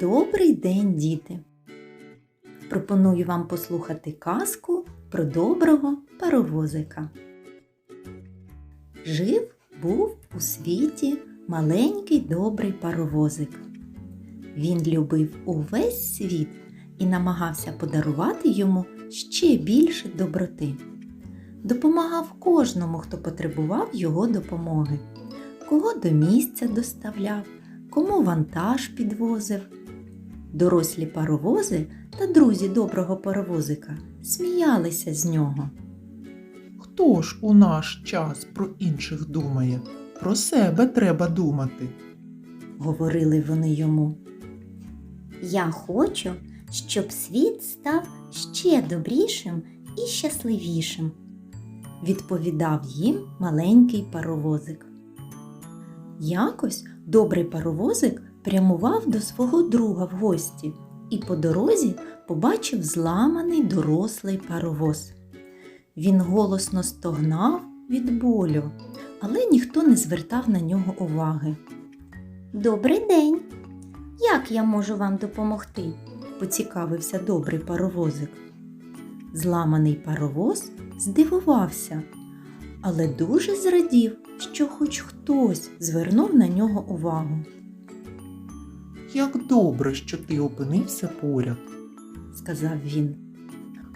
Добрий день, діти! Пропоную вам послухати казку про доброго паровозика. Жив був у світі маленький добрий паровозик. Він любив увесь світ і намагався подарувати йому ще більше доброти. Допомагав кожному, хто потребував його допомоги, кого до місця доставляв, кому вантаж підвозив. Дорослі паровози та друзі доброго паровозика сміялися з нього. Хто ж у наш час про інших думає? Про себе треба думати. Говорили вони йому. Я хочу, щоб світ став ще добрішим і щасливішим. відповідав їм маленький паровозик. Якось добрий паровозик прямував до свого друга в гості і по дорозі побачив зламаний дорослий паровоз. Він голосно стогнав від болю, але ніхто не звертав на нього уваги. Добрий день! Як я можу вам допомогти? поцікавився добрий паровозик. Зламаний паровоз здивувався, але дуже зрадів, що хоч хтось звернув на нього увагу. Як добре, що ти опинився поряд. Сказав він.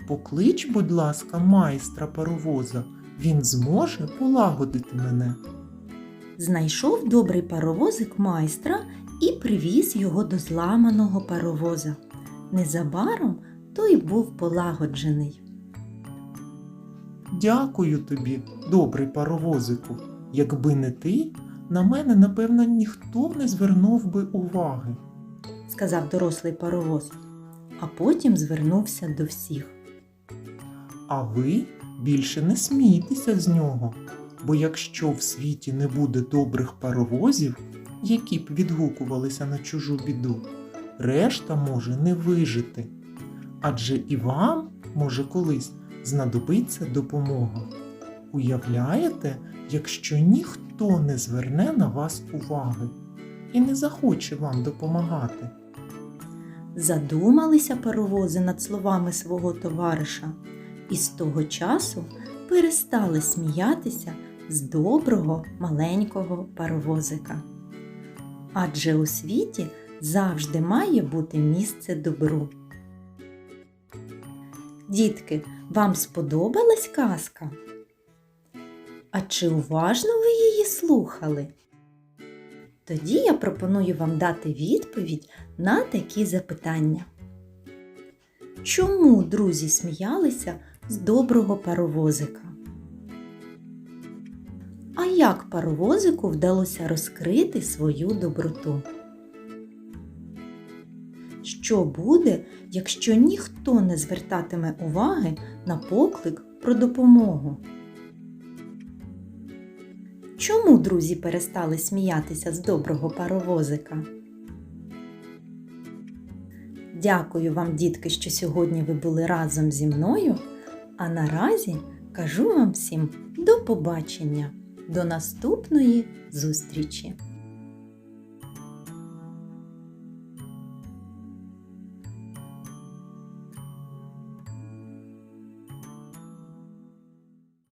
Поклич, будь ласка, майстра паровоза. Він зможе полагодити мене. Знайшов добрий паровозик майстра і привіз його до зламаного паровоза. Незабаром той був полагоджений. Дякую тобі, добрий паровозику. Якби не ти, на мене, напевно, ніхто не звернув би уваги. Сказав дорослий паровоз, а потім звернувся до всіх. А ви більше не смійтеся з нього, бо якщо в світі не буде добрих паровозів, які б відгукувалися на чужу біду, решта може не вижити. Адже і вам може колись знадобиться допомога. Уявляєте, якщо ніхто не зверне на вас уваги і не захоче вам допомагати. Задумалися паровози над словами свого товариша, і з того часу перестали сміятися з доброго маленького паровозика. Адже у світі завжди має бути місце добру. Дітки, вам сподобалась казка? А чи уважно ви її слухали? Тоді я пропоную вам дати відповідь на такі запитання. Чому друзі сміялися з доброго паровозика? А як паровозику вдалося розкрити свою доброту? Що буде, якщо ніхто не звертатиме уваги на поклик про допомогу? Чому друзі перестали сміятися з доброго паровозика? Дякую вам, дітки, що сьогодні ви були разом зі мною. А наразі кажу вам всім до побачення, до наступної зустрічі!